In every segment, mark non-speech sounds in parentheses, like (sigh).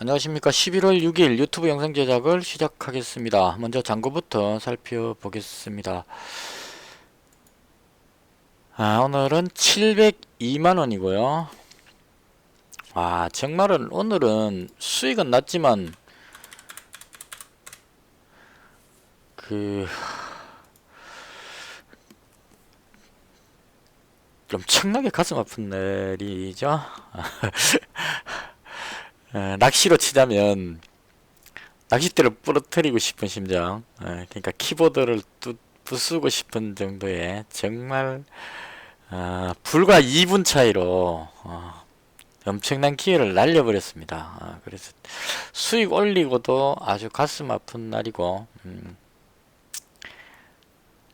안녕하십니까. 11월 6일 유튜브 영상 제작을 시작하겠습니다. 먼저 장고부터 살펴보겠습니다. 아 오늘은 702만원이고요. 아 정말은 오늘은 수익은 낮지만 그 엄청나게 가슴 아픈 날이죠 (laughs) 에, 낚시로 치자면 낚싯대를 부러뜨리고 싶은 심정 에, 그러니까 키보드를 뚜, 부수고 싶은 정도의 정말 아, 불과 2분 차이로 어, 엄청난 기회를 날려버렸습니다. 아, 그래서 수익 올리고도 아주 가슴 아픈 날이고 음,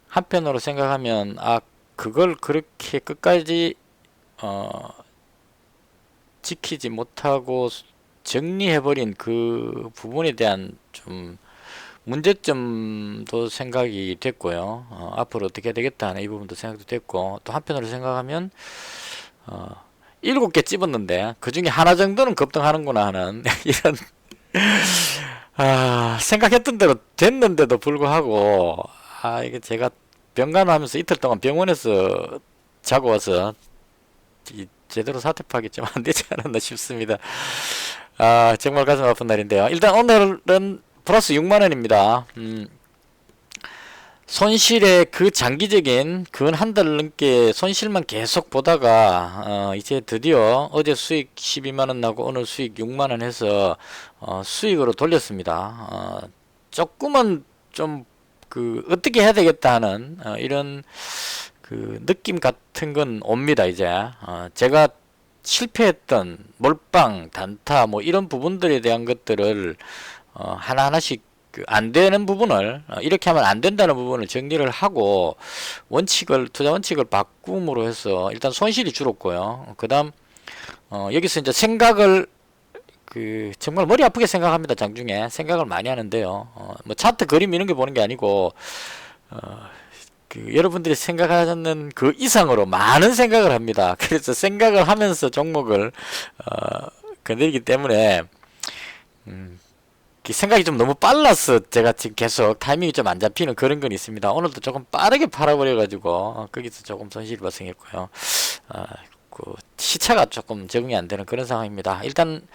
한편으로 생각하면 아 그걸 그렇게 끝까지 어, 지키지 못하고 정리해버린 그 부분에 대한 좀 문제점도 생각이 됐고요. 어, 앞으로 어떻게 해야 되겠다 하는 이 부분도 생각도 됐고 또 한편으로 생각하면 어, 일곱 개 찝었는데 그 중에 하나 정도는 급등하는구나 하는 (laughs) 이런 아, 생각했던 대로 됐는데도 불구하고 아 이게 제가 병간하면서 이틀 동안 병원에서 자고 와서 이 제대로 사태 파기 좀안 되지 않았나 싶습니다. 아, 정말 가슴 아픈 날인데요. 일단 오늘은 플러스 6만 원입니다. 음, 손실의 그 장기적인 근 한 달 넘게 손실만 계속 보다가 어, 이제 드디어 어제 수익 12만 원 나고 오늘 수익 6만 원 해서 어, 수익으로 돌렸습니다. 어, 조금은 좀 그 어떻게 해야 되겠다 하는 어, 이런 그 느낌 같은 건 옵니다 이제 어, 제가 실패했던 몰빵, 단타 뭐 이런 부분들에 대한 것들을 어, 하나하나씩 그안 되는 부분을 어, 이렇게 하면 안 된다는 부분을 정리를 하고 원칙을 투자 원칙을 바꿈으로 해서 일단 손실이 줄었고요. 그다음 어, 여기서 이제 생각을 그 정말 머리 아프게 생각합니다 장중에 생각을 많이 하는데요. 어, 뭐 차트 그림 이런 게 보는 게 아니고 어, 그 여러분들이 생각하는 그 이상으로 많은 생각을 합니다. (laughs) 그래서 생각을 하면서 종목을 어, 건드리기 때문에 음, 그 생각이 좀 너무 빨라서 제가 지금 계속 타이밍이 좀 안 잡히는 그런 건 있습니다. 오늘도 조금 빠르게 팔아버려가지고 어, 거기서 조금 손실이 발생했고요. 어, 그 시차가 조금 적응이 안 되는 그런 상황입니다. 일단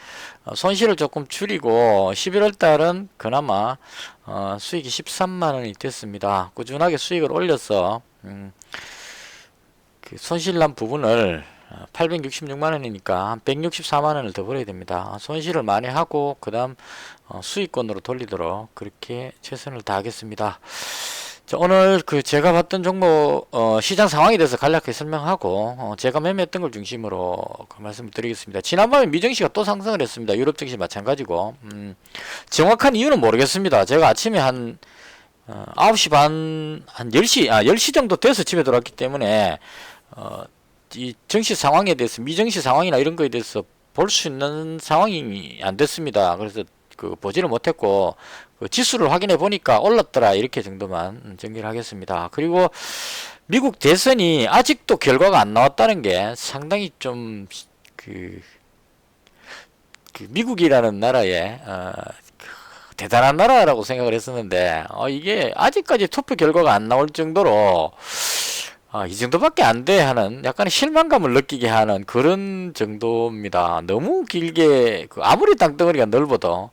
어, 손실을 조금 줄이고 11월 달은 그나마 어, 수익이 13만 원이 됐습니다. 꾸준하게 수익을 올려서 음, 그 손실난 부분을 866만 원이니까 한 164만 원을 더 벌어야 됩니다. 손실을 많이 하고 그다음 어, 수익권으로 돌리도록 그렇게 최선을 다하겠습니다. 자, 오늘 그 제가 봤던 종목 어, 시장 상황에 대해서 간략하게 설명하고 어, 제가 매매했던 걸 중심으로 그 말씀을 드리겠습니다. 지난번에 미정시가 또 상승을 했습니다. 유럽 증시 마찬가지고 음, 정확한 이유는 모르겠습니다. 제가 아침에 한 어, 9시 반, 한 10시, 아, 10시 정도 돼서 집에 들어왔기 때문에, 어, 이 정시 상황에 대해서, 미정시 상황이나 이런 거에 대해서 볼 수 있는 상황이 안 됐습니다. 그래서 그 보지를 못했고, 그 지수를 확인해 보니까 올랐더라. 이렇게 정도만 정리를 하겠습니다. 그리고 미국 대선이 아직도 결과가 안 나왔다는 게 상당히 좀, 그, 그 미국이라는 나라에, 어, 대단한 나라라고 생각을 했었는데 어, 이게 아직까지 투표 결과가 안 나올 정도로 아, 이 정도밖에 안 돼 하는 약간의 실망감을 느끼게 하는 그런 정도입니다. 너무 길게 그 아무리 땅덩어리가 넓어도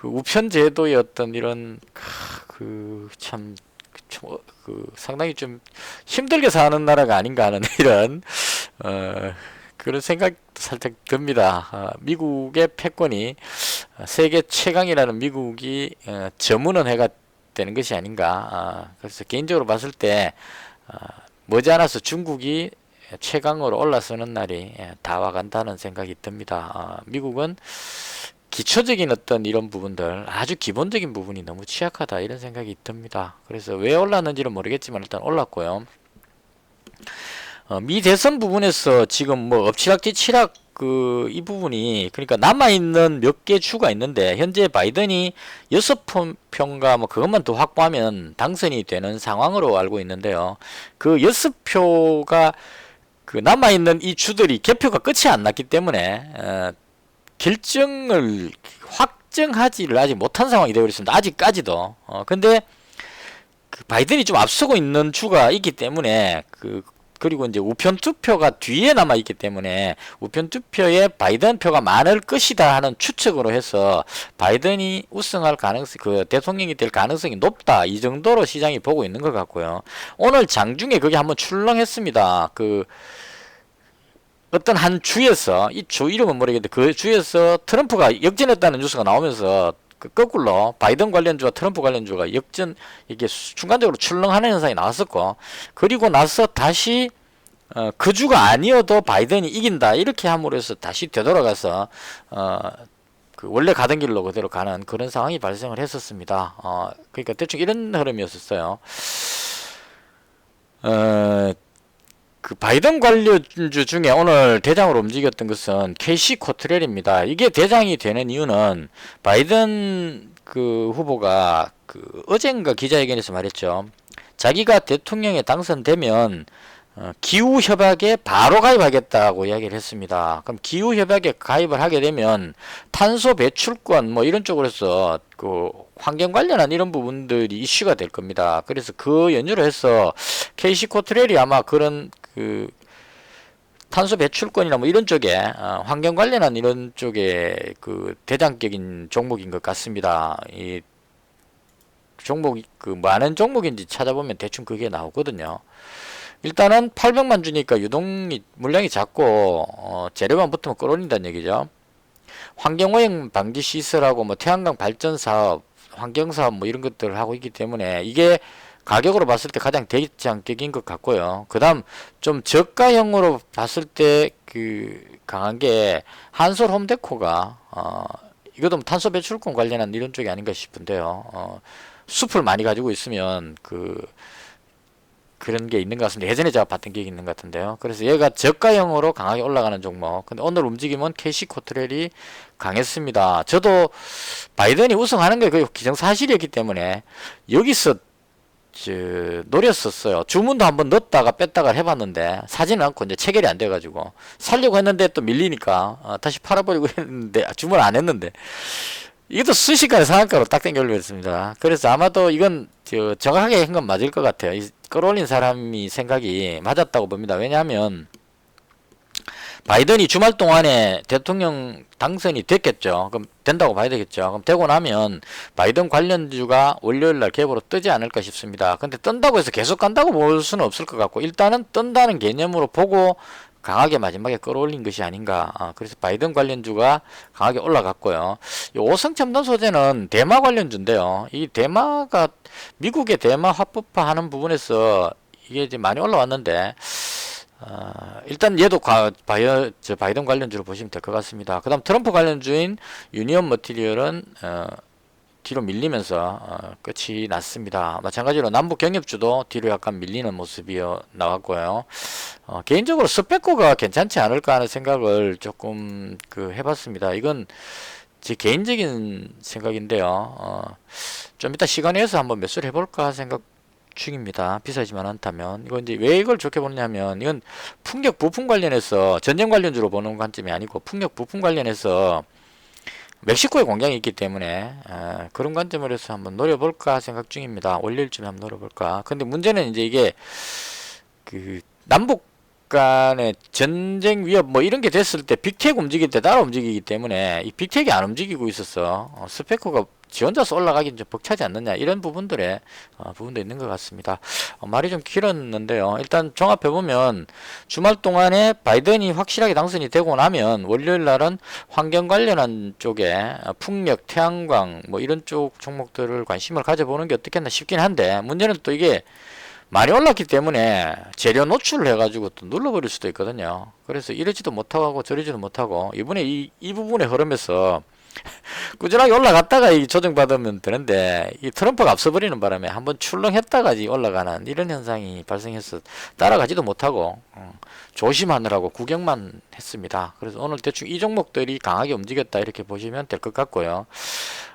그 우편 제도의 어떤 이런 그참 그 상당히 좀 힘들게 사는 나라가 아닌가 하는 (laughs) 이런 어 그런 생각 살짝 듭니다. 어, 미국의 패권이 세계 최강이라는 미국이 어, 저문은 해가 되는 것이 아닌가. 어, 그래서 개인적으로 봤을 때 어, 머지않아서 중국이 최강으로 올라서는 날이 예, 다 와간다는 생각이 듭니다. 어, 미국은 기초적인 어떤 이런 부분들 아주 기본적인 부분이 너무 취약하다 이런 생각이 듭니다. 그래서 왜 올랐는지는 모르겠지만 일단 올랐고요. 어, 미 대선 부분에서 지금 뭐 엎치락뒤 치락 그 이 부분이 그러니까 남아 있는 몇 개 주가 있는데 현재 바이든이 여섯 표인가 뭐 그것만 더 확보하면 당선이 되는 상황으로 알고 있는데요. 그 여섯 표가 그 남아 있는 이 주들이 개표가 끝이 안 났기 때문에 어, 결정을 확정하지를 아직 못한 상황이 되어 있습니다. 아직까지도. 어, 근데 그 바이든이 좀 앞서고 있는 주가 있기 때문에 그 그리고 이제 우편 투표가 뒤에 남아 있기 때문에 우편 투표에 바이든 표가 많을 것이다 하는 추측으로 해서 바이든이 우승할 가능성 그 대통령이 될 가능성이 높다 이 정도로 시장이 보고 있는 것 같고요. 오늘 장중에 그게 한번 출렁했습니다. 그 어떤 한 주에서 이 주 이름은 모르겠는데 그 주에서 트럼프가 역전했다는 뉴스가 나오면서 그 거꾸로 바이든 관련주와 트럼프 관련주가 역전 이게 수- 순간적으로 출렁하는 현상이 나왔었고 그리고 나서 다시 어, 그 주가 아니어도 바이든이 이긴다 이렇게 함으로 해서 다시 되돌아가서 어, 그 원래 가던 길로 그대로 가는 그런 상황이 발생을 했었습니다. 어, 그러니까 대충 이런 흐름이었었어요. 어, 그 바이든 관료주 중에 오늘 대장으로 움직였던 것은 케이시 코트렐입니다. 이게 대장이 되는 이유는 바이든 그 후보가 그 어젠가 기자회견에서 말했죠. 자기가 대통령에 당선되면 어, 기후 협약에 바로 가입하겠다고 이야기를 했습니다. 그럼 기후 협약에 가입을 하게 되면 탄소 배출권 뭐 이런 쪽으로 해서 그 환경 관련한 이런 부분들이 이슈가 될 겁니다. 그래서 그 연유로 해서 케이시 코트렐이 아마 그런 그 탄소 배출권이나 뭐 이런 쪽에 어, 환경 관련한 이런 쪽에 그 대장격인 종목인 것 같습니다. 이 종목 그 많은 종목인지 찾아보면 대충 그게 나오거든요. 일단은 800만 주니까 유동이 물량이 작고 어, 재료만 붙으면 끌어올린다는 얘기죠. 환경오염 방지 시설하고 뭐 태양광 발전 사업, 환경 사업 뭐 이런 것들을 하고 있기 때문에 이게 가격으로 봤을 때 가장 대장격인 것 같고요. 그 다음 좀 저가형으로 봤을 때 그 강한 게 한솔 홈데코가 어 이것도 뭐 탄소 배출권 관련한 이런 쪽이 아닌가 싶은데요. 어 숲을 많이 가지고 있으면 그 그런 게 있는 것 같습니다. 예전에 제가 봤던 기억이 있는 것 같은데요. 그래서 얘가 저가형으로 강하게 올라가는 종목. 근데 오늘 움직임은 캐시 코트렐이 강했습니다. 저도 바이든이 우승하는 게 거의 기정사실이었기 때문에 여기서 저 노렸었어요. 주문도 한번 넣었다가 뺐다가 해봤는데 사지는 않고 이제 체결이 안 돼가지고 살려고 했는데 또 밀리니까 어, 다시 팔아버리고 (laughs) 했는데 아, 주문 안 했는데 이것도 순식간에 상한가로 딱 땡겨올렸습니다. 그래서 아마도 이건 저 정확하게 한 건 맞을 것 같아요. 이 끌어올린 사람이 생각이 맞았다고 봅니다. 왜냐하면 바이든이 주말 동안에 대통령 당선이 됐겠죠. 그럼 된다고 봐야 되겠죠. 그럼 되고 나면 바이든 관련주가 월요일 날 갭으로 뜨지 않을까 싶습니다. 근데 뜬다고 해서 계속 간다고 볼 수는 없을 것 같고 일단은 뜬다는 개념으로 보고 강하게 마지막에 끌어올린 것이 아닌가. 아, 그래서 바이든 관련주가 강하게 올라갔고요. 이 오성 첨단 소재는 대마 관련주인데요. 이 대마가 미국의 대마 합법화하는 부분에서 이게 이제 많이 올라왔는데 어, 일단 얘도 과, 바이어, 저 바이든 관련주로 보시면 될 것 같습니다. 그 다음 트럼프 관련주인 유니언 머티리얼은 어, 뒤로 밀리면서 어, 끝이 났습니다. 마찬가지로 남북 경협주도 뒤로 약간 밀리는 모습이 나왔고요. 어, 개인적으로 스페코가 괜찮지 않을까 하는 생각을 조금 그 해봤습니다. 이건 제 개인적인 생각인데요. 어, 좀 이따 시간에 서 한번 매수를 해볼까 생각 중입니다. 비싸지만 않다면 이건 이제 왜 이걸 좋게 보냐면 이건 풍력 부품 관련해서 전쟁 관련주로 보는 관점이 아니고 풍력 부품 관련해서 멕시코에 공장이 있기 때문에 에, 그런 관점으로 해서 한번 노려볼까 생각 중입니다. 월요일쯤에 한번 노려볼까. 근데 문제는 이제 이게 그 남북 간의 전쟁 위협 뭐 이런 게 됐을 때 빅텍 움직일 때 따라 움직이기 때문에 이 빅텍이 안 움직이고 있어서 어, 스페코가 지 혼자서 올라가긴 좀 벅차지 않느냐 이런 부분들에 어, 부분도 있는 것 같습니다. 어, 말이 좀 길었는데요. 일단 종합해 보면 주말 동안에 바이든이 확실하게 당선이 되고 나면 월요일 날은 환경 관련한 쪽에 어, 풍력, 태양광 뭐 이런 쪽 종목들을 관심을 가져보는 게 어떻겠나 싶긴 한데 문제는 또 이게 많이 올랐기 때문에 재료 노출을 해가지고 또 눌러버릴 수도 있거든요. 그래서 이러지도 못하고 저러지도 못하고 이번에 이, 이 부분의 흐름에서 (laughs) 꾸준하게 올라갔다가 이 조정받으면 되는데 이 트럼프가 앞서버리는 바람에 한번 출렁했다가 올라가는 이런 현상이 발생해서 따라가지도 못하고 어, 조심하느라고 구경만 했습니다. 그래서 오늘 대충 이 종목들이 강하게 움직였다 이렇게 보시면 될 것 같고요.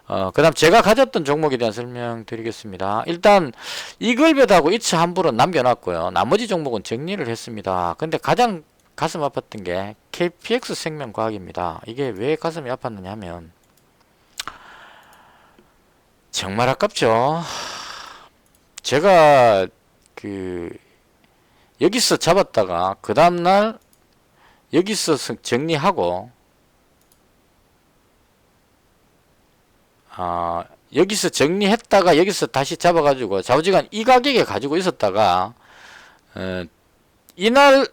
어, 그 다음 제가 가졌던 종목에 대한 설명 드리겠습니다. 일단 이글벳하고 이츠 함부로 남겨놨고요. 나머지 종목은 정리를 했습니다. 근데 가장 가슴 아팠던 게 KPX 생명과학입니다. 이게 왜 가슴이 아팠느냐 하면 정말 아깝죠. 제가 그 여기서 잡았다가 그 다음날 여기서 스- 정리하고 아 여기서 정리했다가 여기서 다시 잡아가지고 좌우지간 이 가격에 가지고 있었다가 어, 이날 어,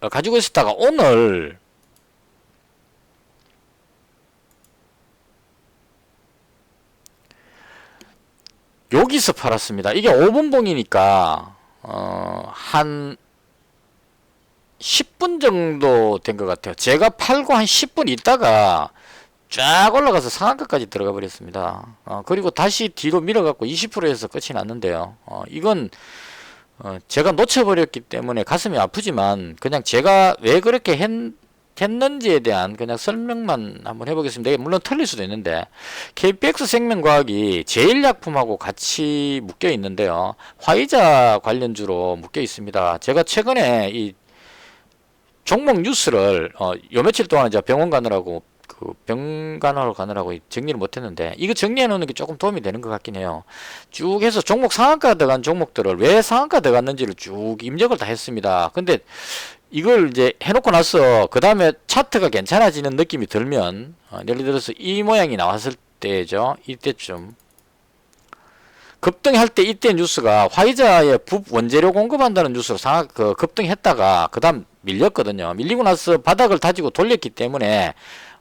가지고 있었다가 오늘 여기서 팔았습니다. 이게 5분 봉이니까 어, 한 10분 정도 된 것 같아요. 제가 팔고 한 10분 있다가 쫙 올라가서 상한가까지 들어가 버렸습니다. 어, 그리고 다시 뒤로 밀어갖고 20%에서 끝이 났는데요. 어, 이건 어, 제가 놓쳐버렸기 때문에 가슴이 아프지만 그냥 제가 왜 그렇게 했, 했는지에 대한 그냥 설명만 한번 해보겠습니다. 물론 틀릴 수도 있는데 KPX 생명과학이 제일약품하고 같이 묶여 있는데요. 화이자 관련주로 묶여 있습니다. 제가 최근에 이 종목 뉴스를 어, 요 며칠 동안 제가 병원 가느라고 그 병간하러 가느라고 정리를 못했는데 이거 정리해 놓는 게 조금 도움이 되는 것 같긴 해요. 쭉 해서 종목 상한가 들어간 종목들을 왜 상한가 들어갔는지를 쭉 입력을 다 했습니다. 근데 이걸 이제 해놓고 나서 그 다음에 차트가 괜찮아지는 느낌이 들면 어, 예를 들어서 이 모양이 나왔을 때죠. 이때쯤 급등할 때 이때 뉴스가 화이자의 부 원재료 공급한다는 뉴스로 상하 그 급등했다가 그 다음 밀렸거든요. 밀리고 나서 바닥을 다지고 돌렸기 때문에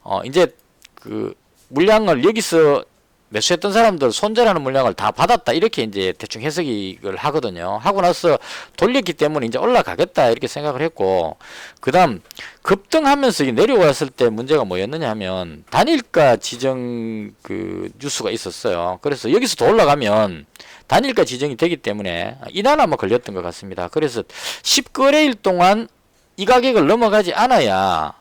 어 이제 그 물량을 여기서 매수했던 사람들 손절하는 물량을 다 받았다 이렇게 이제 대충 해석을 하거든요. 하고 나서 돌렸기 때문에 이제 올라가겠다 이렇게 생각을 했고 그 다음 급등하면서 이게 내려왔을 때 문제가 뭐였느냐 하면 단일가 지정 그 뉴스가 있었어요. 그래서 여기서 더 올라가면 단일가 지정이 되기 때문에 이날 아마 걸렸던 것 같습니다. 그래서 10거래일 동안 이 가격을 넘어가지 않아야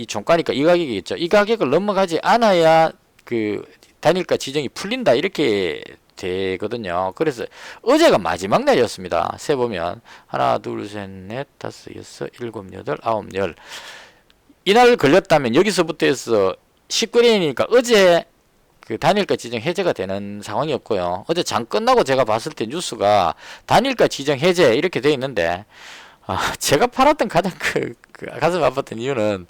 이 종가니까 이 가격이겠죠. 이 가격을 넘어가지 않아야 그 단일가 지정이 풀린다 이렇게 되거든요. 그래서 어제가 마지막 날이었습니다. 세 보면 하나, 둘, 셋, 넷, 다섯, 여섯, 일곱, 여덟, 아홉, 열. 이날 걸렸다면 여기서부터 해서 10거래이니까 어제 그 단일가 지정 해제가 되는 상황이었고요. 어제 장 끝나고 제가 봤을 때 뉴스가 단일가 지정 해제 이렇게 돼 있는데 아, 제가 팔았던 가장 그, 그 가슴 아팠던 이유는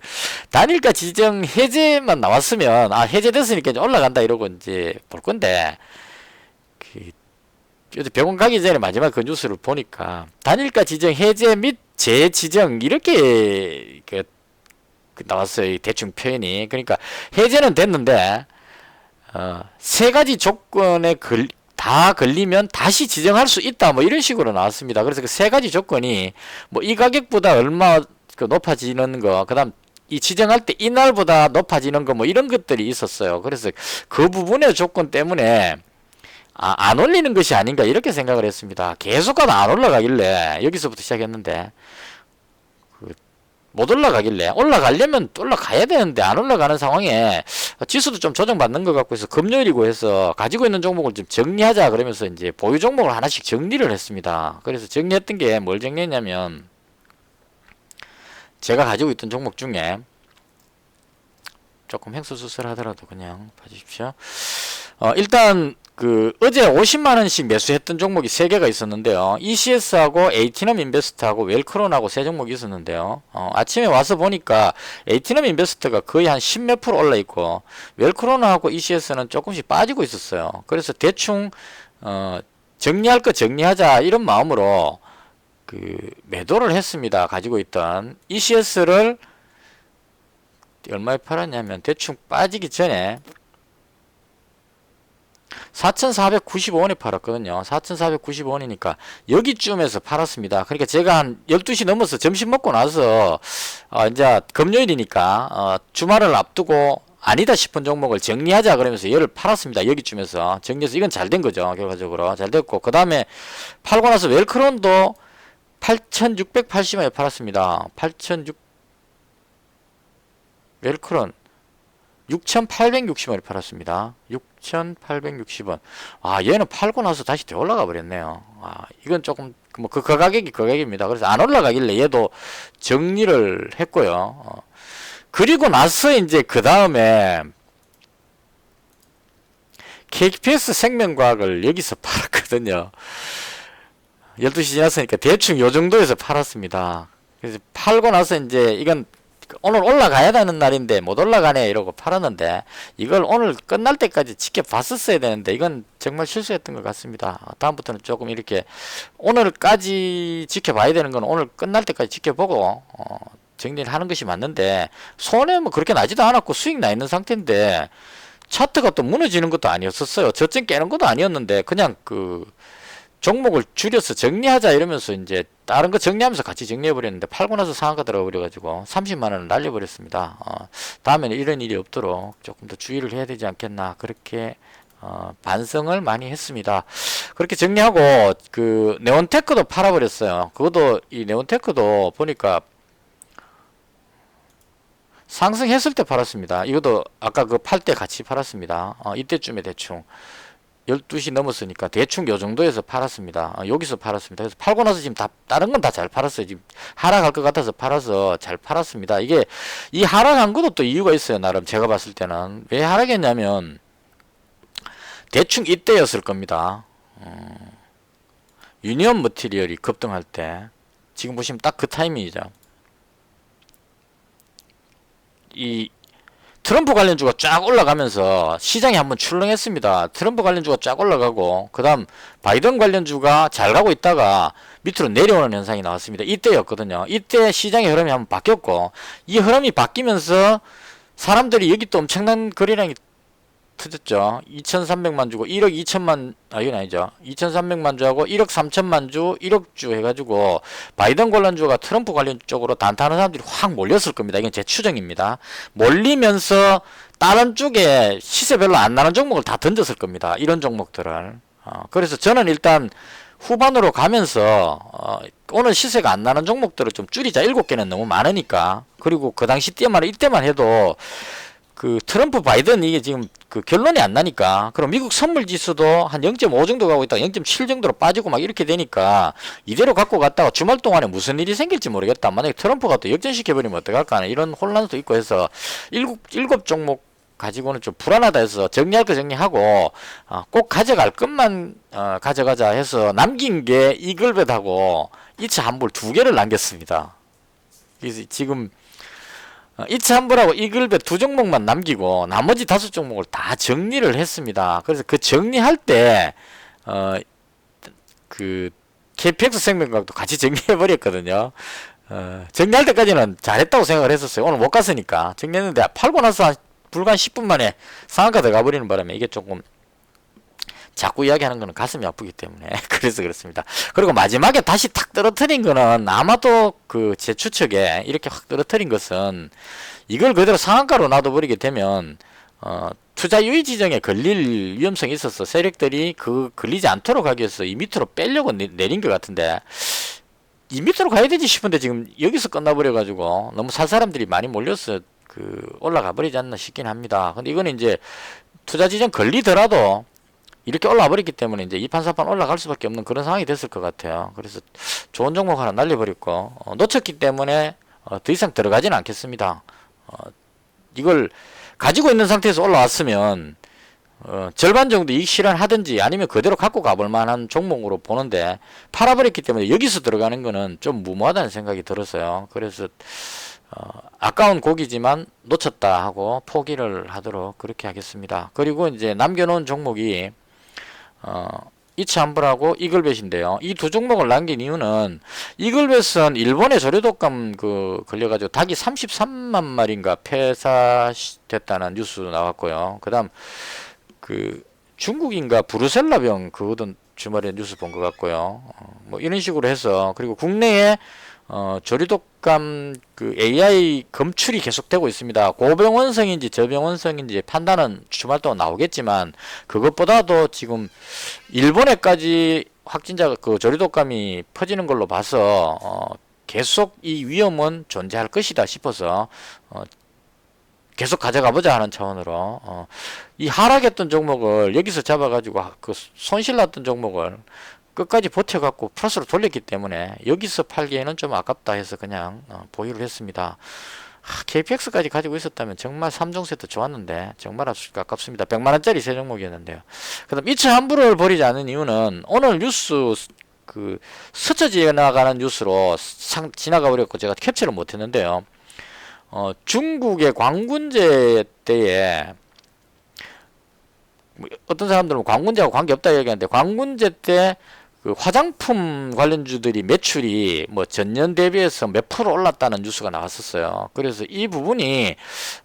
단일가 지정 해제만 나왔으면 아 해제됐으니까 이제 올라간다 이러고 이제 볼 건데 그 어제 병원 가기 전에 마지막 그 뉴스를 보니까 단일가 지정 해제 및 재지정 이렇게 그, 그 나왔어요 이 대충 표현이. 그러니까 해제는 됐는데 어, 세 가지 조건에 걸, 다 걸리면 다시 지정할 수 있다 뭐 이런 식으로 나왔습니다. 그래서 그 세 가지 조건이 뭐 이 가격보다 얼마 그 높아지는 거 그다음 이 지정할 때 이날보다 높아지는 거 뭐 이런 것들이 있었어요. 그래서 그 부분의 조건 때문에 아, 안 올리는 것이 아닌가 이렇게 생각을 했습니다. 계속 가도 안 올라가길래 여기서부터 시작했는데 그 못 올라가길래 올라가려면 또 올라가야 되는데 안 올라가는 상황에 지수도 좀 조정받는 것 같고 해서 금요일이고 해서 가지고 있는 종목을 좀 정리하자 그러면서 이제 보유 종목을 하나씩 정리를 했습니다. 그래서 정리했던 게 뭘 정리했냐면 제가 가지고 있던 종목 중에 조금 횡수수술 하더라도 그냥 봐주십시오. 어, 일단 그 어제 50만 원씩 매수했던 종목이 세 개가 있었는데요. ECS하고 에이티넘 인베스트하고 웰크론하고 세 종목이 있었는데요. 어, 아침에 와서 보니까 에이티넘 인베스트가 거의 한 10몇 프로 올라 있고 웰크론하고 ECS는 조금씩 빠지고 있었어요. 그래서 대충 어, 정리할 거 정리하자 이런 마음으로 그 매도를 했습니다. 가지고 있던 ECS를 얼마에 팔았냐면 대충 빠지기 전에 4,495원에 팔았거든요. 4,495원이니까 여기쯤에서 팔았습니다. 그러니까 제가 한 12시 넘어서 점심 먹고 나서 어 이제 금요일이니까 어 주말을 앞두고 아니다 싶은 종목을 정리하자 그러면서 얘를 팔았습니다. 여기쯤에서 정리해서 이건 잘 된 거죠. 결과적으로 잘 됐고 그 다음에 팔고 나서 웰크론도 8,680원에 팔았습니다. 8,600 웰크론 6,860원에 팔았습니다. 6,860원. 아, 얘는 팔고 나서 다시 더 올라가 버렸네요. 아, 이건 조금 뭐 그 그 가격이 그 가격입니다. 그래서 안 올라가길래 얘도 정리를 했고요. 어. 그리고 나서 이제 그 다음에 KPS 생명과학을 여기서 (laughs) 팔았거든요. 12시 지났으니까 대충 요 정도에서 팔았습니다. 그래서 팔고 나서 이제 이건 오늘 올라가야 되는 날인데 못 올라가네 이러고 팔았는데 이걸 오늘 끝날 때까지 지켜봤었어야 되는데 이건 정말 실수했던 것 같습니다. 다음부터는 조금 이렇게 오늘까지 지켜봐야 되는 건 오늘 끝날 때까지 지켜보고 어, 정리를 하는 것이 맞는데 손해 뭐 그렇게 나지도 않았고 수익 나 있는 상태인데 차트가 또 무너지는 것도 아니었었어요. 저점 깨는 것도 아니었는데 그냥 그 종목을 줄여서 정리하자 이러면서 이제 다른 거 정리하면서 같이 정리해 버렸는데 팔고 나서 상한가 들어가 버려 가지고 30만 원을 날려 버렸습니다. 어, 다음에는 이런 일이 없도록 조금 더 주의를 해야 되지 않겠나 그렇게 어, 반성을 많이 했습니다. 그렇게 정리하고 그 네온테크도 팔아 버렸어요. 그것도 이 네온테크도 보니까 상승했을 때 팔았습니다. 이것도 아까 그 팔 때 같이 팔았습니다. 어, 이때쯤에 대충 12시 넘었으니까 대충 요 정도에서 팔았습니다. 어, 여기서 팔았습니다. 그래서 팔고 나서 지금 다 다른 건 다 잘 팔았어요. 지금 하락할 것 같아서 팔아서 잘 팔았습니다. 이게 이 하락한 것도 또 이유가 있어요. 나름 제가 봤을 때는 왜 하락했냐면 대충 이때였을 겁니다. 어, 유니온 머티리얼이 급등할 때 지금 보시면 딱 그 타이밍이죠. 이 트럼프 관련주가 쫙 올라가면서 시장이 한번 출렁했습니다. 트럼프 관련주가 쫙 올라가고 그 다음 바이든 관련주가 잘 가고 있다가 밑으로 내려오는 현상이 나왔습니다. 이때였거든요. 이때 시장의 흐름이 한번 바뀌었고 이 흐름이 바뀌면서 사람들이 여기 또 엄청난 거래량이 터졌죠. 2,300만 주고 1억 2천만 아 이건 아니죠. 2,300만 주하고 1억 3천만 주, 1억 주 해가지고 바이든 관련주가 트럼프 관련 쪽으로 단타하는 사람들이 확 몰렸을 겁니다. 이건 제 추정입니다. 몰리면서 다른 쪽에 시세 별로 안 나는 종목을 다 던졌을 겁니다. 이런 종목들을. 어, 그래서 저는 일단 후반으로 가면서 어, 오늘 시세가 안 나는 종목들을 좀 줄이자. 일곱 개는 너무 많으니까. 그리고 그 당시 때만 이때만 해도 그 트럼프 바이든 이게 지금 그 결론이 안 나니까 그럼 미국 선물 지수도 한 0.5 정도 가고 있다가 0.7 정도로 빠지고 막 이렇게 되니까 이대로 갖고 갔다가 주말 동안에 무슨 일이 생길지 모르겠다. 만약에 트럼프가 또 역전시켜 버리면 어떡할까 하는 이런 혼란도 있고 해서 일곱 일곱 종목 가지고는 좀 불안하다 해서 정리할 거 정리하고 어, 꼭 가져갈 것만 어, 가져가자 해서 남긴 게 이글벳하고 이차 한불 두 개를 남겼습니다. 그래서 지금 어, 이차 한불하고 이글벳 두 종목만 남기고 나머지 다섯 종목을 다 정리를 했습니다. 그래서 그 정리할 때 어, 그 KPX 생명과학도 같이 정리해 버렸거든요. 어, 정리할 때까지는 잘했다고 생각을 했었어요. 오늘 못 갔으니까 정리했는데 팔고 나서 한 불과 10분 만에 상한가 들어가 버리는 바람에 이게 조금 자꾸 이야기하는 거는 가슴이 아프기 때문에 (laughs) 그래서 그렇습니다. 그리고 마지막에 다시 탁 떨어뜨린 거는 아마도 그 제 추측에 이렇게 확 떨어뜨린 것은 이걸 그대로 상한가로 놔둬버리게 되면 어, 투자 유의 지정에 걸릴 위험성이 있어서 세력들이 그 걸리지 않도록 하기 위해서 이 밑으로 빼려고 내, 내린 것 같은데 이 밑으로 가야 되지 싶은데 지금 여기서 끝나버려 가지고 너무 살 사람들이 많이 몰려서 그 올라가 버리지 않나 싶긴 합니다. 근데 이거는 이제 투자 지정 걸리더라도 이렇게 올라와 버렸기 때문에 이제 이판사판 올라갈 수밖에 없는 그런 상황이 됐을 것 같아요. 그래서 좋은 종목 하나 날려버렸고 어, 놓쳤기 때문에 어, 더 이상 들어가지는 않겠습니다. 어, 이걸 가지고 있는 상태에서 올라왔으면 어, 절반 정도 이익 실현하든지 아니면 그대로 갖고 가볼 만한 종목으로 보는데 팔아버렸기 때문에 여기서 들어가는 거는 좀 무모하다는 생각이 들었어요. 그래서 어, 아까운 고기지만 놓쳤다 하고 포기를 하도록 그렇게 하겠습니다. 그리고 이제 남겨놓은 종목이 어, 이치한불하고 이글벳인데요. 이 두 종목을 남긴 이유는 이글벳은 일본의 조류독감 그 걸려가지고 닭이 33만 마리인가 폐사됐다는 뉴스 나왔고요. 그다음 그 중국인가 브루셀라병 그거든 주말에 뉴스 본 것 같고요. 어, 뭐 이런 식으로 해서 그리고 국내에 어, 조류독감 그 AI 검출이 계속되고 있습니다. 고병원성인지 저병원성인지 판단은 주말 동안 나오겠지만 그것보다도 지금 일본에까지 확진자가 그 조류독감이 퍼지는 걸로 봐서 어, 계속 이 위험은 존재할 것이다 싶어서 어, 계속 가져가 보자 하는 차원으로 어, 이 하락했던 종목을 여기서 잡아가지고 그 손실 났던 종목을 끝까지 버텨갖고 플러스로 돌렸기 때문에 여기서 팔기에는 좀 아깝다 해서 그냥 어, 보유를 했습니다. 하, KPX까지 가지고 있었다면 정말 3종 세트 좋았는데 정말 아깝습니다. 100만원짜리 세 종목이었는데요. 그 다음 이차 환불을 벌이지 않은 이유는 오늘 뉴스 그 스쳐 지나가는 뉴스로 상, 지나가 버렸고 제가 캡처를 못했는데요. 어, 중국의 광군제 때에 뭐 어떤 사람들은 광군제하고 관계없다 얘기하는데 광군제 때 그 화장품 관련주들이 매출이 뭐 전년 대비해서 몇 프로 올랐다는 뉴스가 나왔었어요. 그래서 이 부분이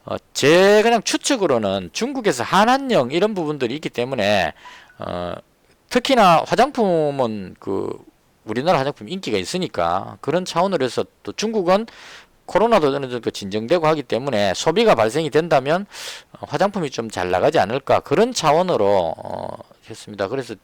어, 제 그냥 추측으로는 중국에서 한한령 이런 부분들이 있기 때문에 어, 특히나 화장품은 그 우리나라 화장품 인기가 있으니까 그런 차원으로 해서 또 중국은 코로나도 어느 정도 진정되고 하기 때문에 소비가 발생이 된다면 어, 화장품이 좀 잘 나가지 않을까 그런 차원으로 어, 했습니다. 그래서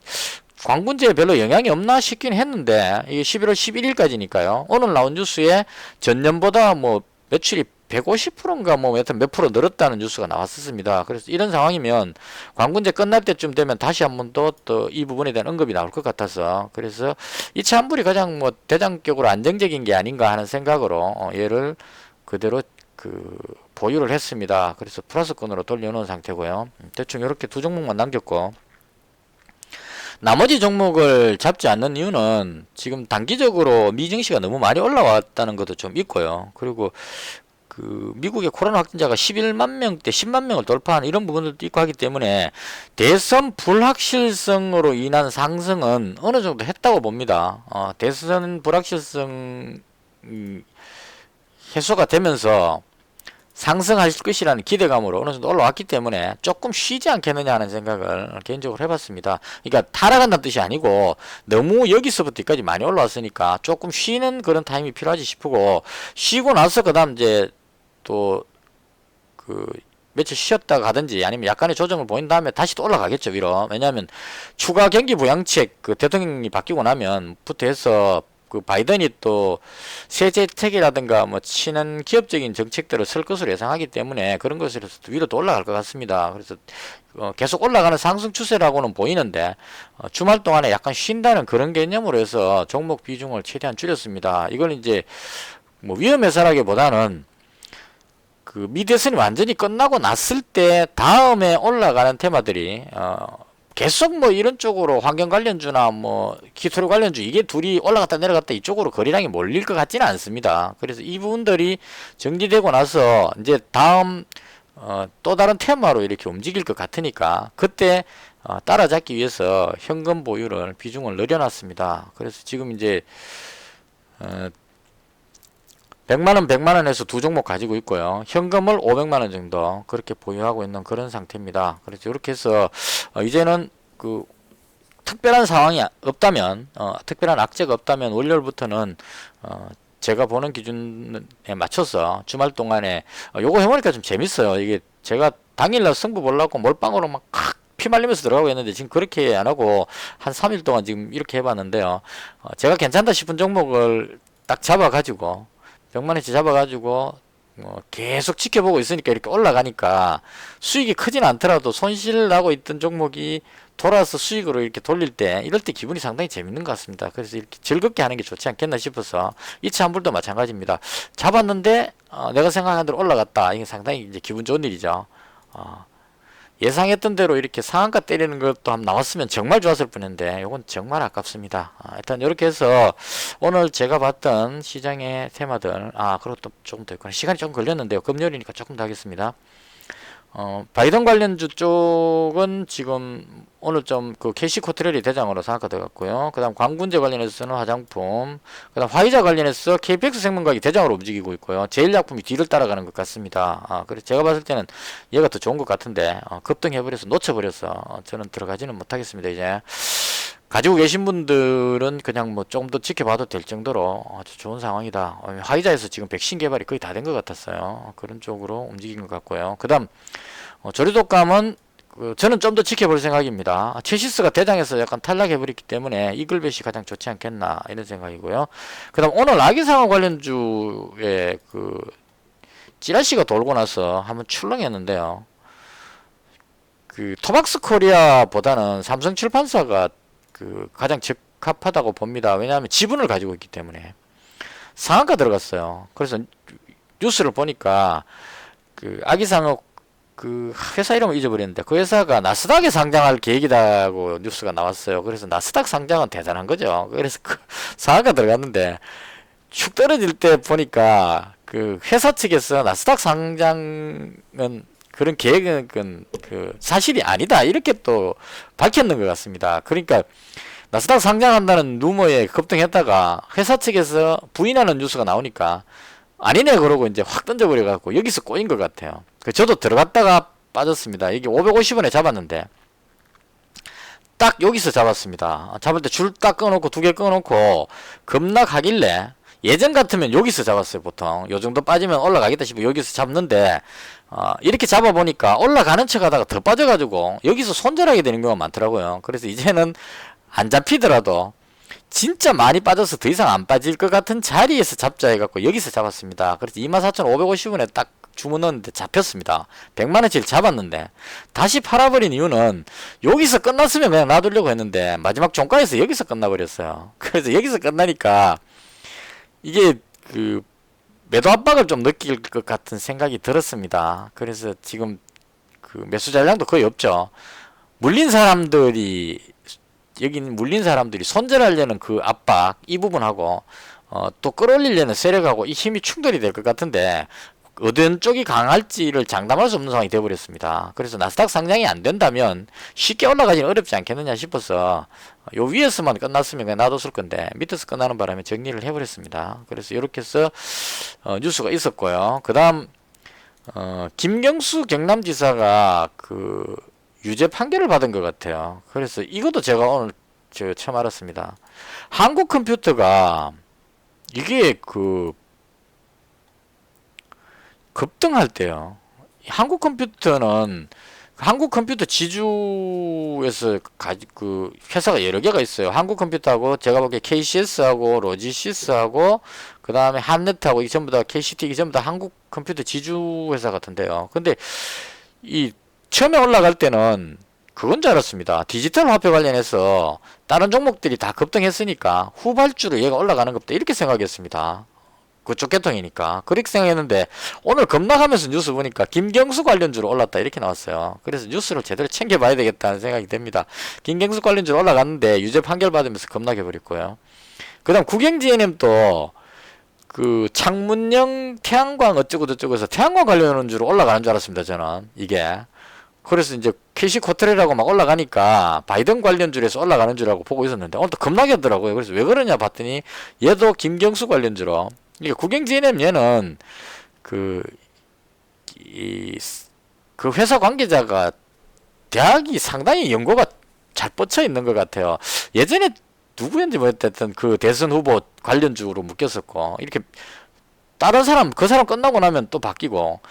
광군제에 별로 영향이 없나 싶긴 했는데 이게 11월 11일까지니까요. 오늘 나온 뉴스에 전년보다 뭐 매출이 150%인가 뭐 여튼 몇 프로 늘었다는 뉴스가 나왔었습니다. 그래서 이런 상황이면 광군제 끝날 때쯤 되면 다시 한번 또또이 부분에 대한 언급이 나올 것 같아서 그래서 이 차 환불이 가장 뭐 대장격으로 안정적인 게 아닌가 하는 생각으로 어, 얘를 그대로 그 보유를 했습니다. 그래서 플러스권으로 돌려놓은 상태고요. 대충 이렇게 두 종목만 남겼고 나머지 종목을 잡지 않는 이유는 지금 단기적으로 미증시가 너무 많이 올라왔다는 것도 좀 있고요. 그리고 그 미국의 코로나 확진자가 11만 명대 10만 명을 돌파한 이런 부분들도 있고 하기 때문에 대선 불확실성으로 인한 상승은 어느 정도 했다고 봅니다. 어, 대선 불확실성 음, 해소가 되면서 상승할 것이라는 기대감으로 어느 정도 올라왔기 때문에 조금 쉬지 않겠느냐 하는 생각을 개인적으로 해봤습니다. 그러니까 타락한다는 뜻이 아니고 너무 여기서부터 여기까지 많이 올라왔으니까 조금 쉬는 그런 타임이 필요하지 싶고 쉬고 나서 그 다음 이제 또 그 며칠 쉬었다가 가든지 아니면 약간의 조정을 보인 다음에 다시 또 올라가겠죠 위로 왜냐하면 추가 경기 부양책 그 대통령이 바뀌고 나면부터 해서 그 바이든이 또 세제책이라든가 뭐 친한 기업적인 정책들을 쓸 것으로 예상하기 때문에 그런 것으로 위로 또 올라갈 것 같습니다. 그래서 어 계속 올라가는 상승 추세라고는 보이는데 어 주말 동안에 약간 쉰다는 그런 개념으로 해서 종목 비중을 최대한 줄였습니다. 이걸 이제 뭐 위험해서라기보다는 그 미대선이 완전히 끝나고 났을 때 다음에 올라가는 테마들이 어 계속 뭐 이런 쪽으로 환경 관련주나 뭐 기술 관련주 이게 둘이 올라갔다 내려갔다 이쪽으로 거리량이 몰릴 것 같지는 않습니다. 그래서 이 부분들이 정리되고 나서 이제 다음 어, 또 다른 테마로 이렇게 움직일 것 같으니까 그때 어, 따라잡기 위해서 현금 보유를 비중을 늘려놨습니다. 그래서 지금 이제 어, 100만원, 100만원에서 두 종목 가지고 있고요. 현금을 500만원 정도 그렇게 보유하고 있는 그런 상태입니다. 그래서 이렇게 해서 어, 이제는 그 특별한 상황이 없다면 어, 특별한 악재가 없다면 월요일부터는 어, 제가 보는 기준에 맞춰서 주말 동안에 어, 요거 해보니까 좀 재밌어요. 이게 제가 당일날 승부 보려고 몰빵으로 막 피말리면서 들어가고 있는데 지금 그렇게 안 하고 한 3일 동안 지금 이렇게 해봤는데요. 어, 제가 괜찮다 싶은 종목을 딱 잡아가지고 100만원치 잡아가지고 어, 계속 지켜보고 있으니까 이렇게 올라가니까 수익이 크진 않더라도 손실 나고 있던 종목이 돌아서 수익으로 이렇게 돌릴 때 이럴 때 기분이 상당히 재밌는 것 같습니다. 그래서 이렇게 즐겁게 하는 게 좋지 않겠나 싶어서 이차 환불도 마찬가지입니다. 잡았는데 어, 내가 생각한 대로 올라갔다. 이게 상당히 이제 기분 좋은 일이죠. 어, 예상했던 대로 이렇게 상한가 때리는 것도 한번 나왔으면 정말 좋았을 뻔했는데 이건 정말 아깝습니다. 아, 일단 이렇게 해서 오늘 제가 봤던 시장의 테마들 아 그리고 또 조금 더 있구나 시간이 좀 걸렸는데요. 금요일이니까 조금 더 하겠습니다. 어, 바이든 관련주 쪽은 지금 오늘 좀 그 캐시 코트렐이 대장으로 상한가되었고요. 그 다음 광군제 관련해서는 화장품, 그 다음 화이자 관련해서 KPX 생명과학이 대장으로 움직이고 있고요. 제일약품이 뒤를 따라가는 것 같습니다. 아, 그래서 제가 봤을 때는 얘가 더 좋은 것 같은데 어, 급등해버려서 놓쳐버려서 어, 저는 들어가지는 못하겠습니다. 이제 가지고 계신 분들은 그냥 뭐 조금 더 지켜봐도 될 정도로 아주 좋은 상황이다. 어, 화이자에서 지금 백신 개발이 거의 다 된 것 같았어요. 그런 쪽으로 움직인 것 같고요. 그 다음 어, 저리독감은 그 저는 좀 더 지켜볼 생각입니다. 체시스가 대장에서 약간 탈락해버렸기 때문에 이글벳이 가장 좋지 않겠나 이런 생각이고요. 그 다음 오늘 아기상어 관련주의 그 찌라시가 돌고 나서 한번 출렁했는데요. 그 토박스 코리아보다는 삼성 출판사가 그 가장 적합하다고 봅니다. 왜냐하면 지분을 가지고 있기 때문에 상한가 들어갔어요. 그래서 뉴스를 보니까 그 아기상업 그 회사 이름을 잊어버렸는데 그 회사가 나스닥에 상장할 계획이다고 뉴스가 나왔어요. 그래서 나스닥 상장은 대단한 거죠. 그래서 그 (laughs) 상한가 들어갔는데 축 떨어질 때 보니까 그 회사 측에서 나스닥 상장은 그런 계획은 그 사실이 아니다 이렇게 또 밝혔는 것 같습니다. 그러니까 나스닥 상장한다는 루머에 급등했다가 회사 측에서 부인하는 뉴스가 나오니까 아니네 그러고 이제 확 던져버려 갖고 여기서 꼬인 것 같아요. 그 저도 들어갔다가 빠졌습니다. 이게 550원에 잡았는데 딱 여기서 잡았습니다. 잡을 때 줄 딱 끊어놓고 두 개 끊어놓고 급락하길래 예전 같으면 여기서 잡았어요 보통. 요 정도 빠지면 올라가겠다 싶어 여기서 잡는데 어, 이렇게 잡아보니까 올라가는 척 하다가 더 빠져가지고 여기서 손절하게 되는 경우가 많더라고요. 그래서 이제는 안 잡히더라도 진짜 많이 빠져서 더 이상 안 빠질 것 같은 자리에서 잡자 해갖고 여기서 잡았습니다. 그래서 24,550원에 딱 주문했는데 잡혔습니다. 100만원치를 잡았는데 다시 팔아버린 이유는 여기서 끝났으면 그냥 놔두려고 했는데 마지막 종가에서 여기서 끝나버렸어요. (laughs) 그래서 여기서 끝나니까 이게 그 매도 압박을 좀 느낄 것 같은 생각이 들었습니다. 그래서 지금 그 매수 잔량도 거의 없죠. 물린 사람들이 여기는 물린 사람들이 손절하려는 그 압박 이 부분하고 어, 또 끌어올리려는 세력하고 이 힘이 충돌이 될 것 같은데 어떤 쪽이 강할지를 장담할 수 없는 상황이 되어버렸습니다. 그래서 나스닥 상장이 안 된다면 쉽게 올라가기는 어렵지 않겠느냐 싶어서 요 위에서만 끝났으면 그냥 놔뒀을 건데 밑에서 끝나는 바람에 정리를 해버렸습니다. 그래서 이렇게 해서 어, 뉴스가 있었고요. 그 다음 어, 김경수 경남지사가 그 유죄 판결을 받은 것 같아요. 그래서 이것도 제가 오늘 저 처음 알았습니다. 한국 컴퓨터가 이게 그 급등할 때요. 한국 컴퓨터는 한국 컴퓨터 지주에서 가지 그 회사가 여러 개가 있어요. 한국 컴퓨터하고 제가 보기에 KCS하고 로지시스하고 그 다음에 한네트하고 이 전부 다 KCT 이 전부 다 한국 컴퓨터 지주 회사 같은데요. 근데 이 처음에 올라갈 때는 그건 줄 알았습니다. 디지털 화폐 관련해서 다른 종목들이 다 급등했으니까 후발주로 얘가 올라가는 것부터 이렇게 생각했습니다. 그쪽 계통이니까. 그렇게 생각했는데 오늘 급락하면서 뉴스 보니까 김경수 관련주로 올랐다 이렇게 나왔어요. 그래서 뉴스를 제대로 챙겨봐야 되겠다는 생각이 듭니다. 김경수 관련주로 올라갔는데 유죄 판결 받으면서 급락해 버렸고요. 그 다음 국영GNM도 그 창문형 태양광 어쩌고 저쩌고 해서 태양광 관련주로 올라가는 줄 알았습니다 저는. 이게. 그래서 이제 캐시 코트레라고 막 올라가니까 바이든 관련주에서 올라가는 줄 알고 보고 있었는데 오늘 또 급락하더라고요. 그래서 왜 그러냐 봤더니 얘도 김경수 관련 주로 이게 국영GNM 얘는 그, 이, 그 회사 관계자가 대학이 상당히 연고가 잘 뻗쳐 있는 것 같아요. 예전에 누구였는지 모르겠던 그 대선 후보 관련주로 묶였었고, 이렇게 다른 사람, 그 사람 끝나고 나면 또 바뀌고,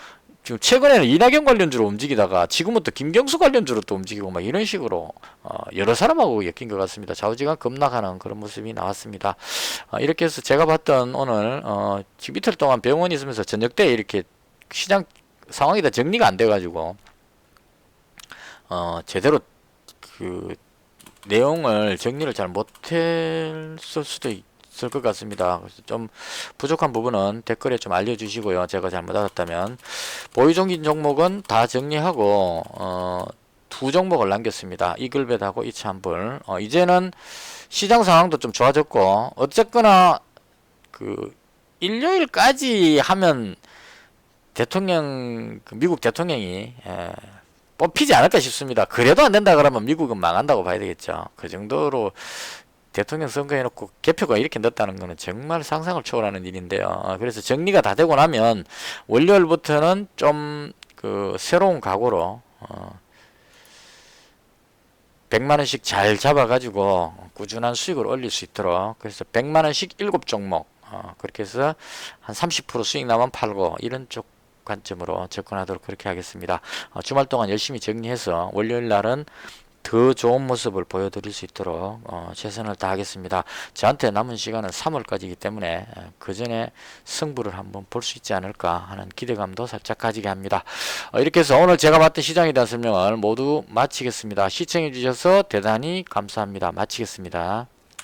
지금 최근에는 이낙연 관련주로 움직이다가 지금은 또 김경수 관련주로 또 움직이고 막 이런 식으로 어 여러 사람하고 엮인 것 같습니다. 좌우지간 급락하는 그런 모습이 나왔습니다. 어 이렇게 해서 제가 봤던 오늘 어 지금 이틀 동안 병원에 있으면서 저녁 때 이렇게 시장 상황이 다 정리가 안 돼가지고 어 제대로 그 내용을 정리를 잘 못했을 수도 있. 있을 것 같습니다. 좀 부족한 부분은 댓글에 좀 알려주시고요. 제가 잘못 알았다면 보유종긴 종목은 다 정리하고 어, 두 종목을 남겼습니다. 이글벳하고 이찬불. 어, 이제는 시장 상황도 좀 좋아졌고 어쨌거나 그 일요일까지 하면 대통령 그 미국 대통령이 에, 뽑히지 않을까 싶습니다. 그래도 안 된다 그러면 미국은 망한다고 봐야 되겠죠. 그 정도로 대통령 선거해놓고 개표가 이렇게 늦다는 거는 정말 상상을 초월하는 일인데요. 어, 그래서 정리가 다 되고 나면 월요일부터는 좀 그 새로운 각오로 어 100만 원씩 잘 잡아가지고 꾸준한 수익을 올릴 수 있도록 그래서 100만 원씩 7종목 어 그렇게 해서 한 30% 수익 나면 팔고 이런 쪽 관점으로 접근하도록 그렇게 하겠습니다. 어 주말 동안 열심히 정리해서 월요일 날은 더 좋은 모습을 보여드릴 수 있도록 어, 최선을 다하겠습니다. 저한테 남은 시간은 3월까지이기 때문에 그 전에 승부를 한번 볼 수 있지 않을까 하는 기대감도 살짝 가지게 합니다. 어, 이렇게 해서 오늘 제가 봤던 시장에 대한 설명을 모두 마치겠습니다. 시청해 주셔서 대단히 감사합니다. 마치겠습니다.